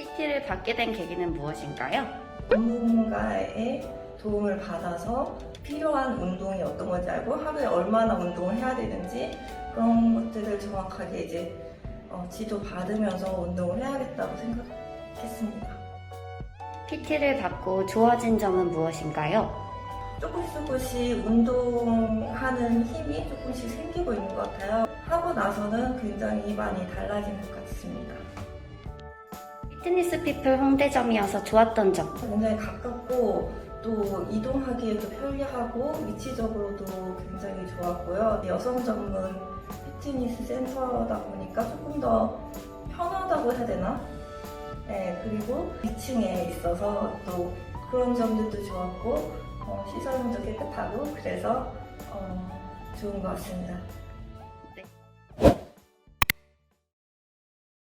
PT를 받게 된 계기는 무엇인가요? 전문가의 도움을 받아서 필요한 운동이 어떤 건지 알고 하루에 얼마나 운동을 해야 되는지 그런 것들을 정확하게 이제 어, 지도 받으면서 운동을 해야겠다고 생각했습니다. PT를 받고 좋아진 점은 무엇인가요? 조금씩 조금씩 운동하는 힘이 조금씩 생기고 있는 것 같아요. 하고 나서는 굉장히 많이 달라진 것 같습니다. 피트니스 피플 홍대점이어서 좋았던 점. 굉장히 가깝고 또 이동하기에도 편리하고 위치적으로도 굉장히 좋았고요. 여성 전문 피트니스 센터다 보니까 조금 더 편하다고 해야 되나? 네, 그리고 2층에 있어서 또 그런 점들도 좋았고 어, 시설도 깨끗하고 그래서 어, 좋은 것 같습니다.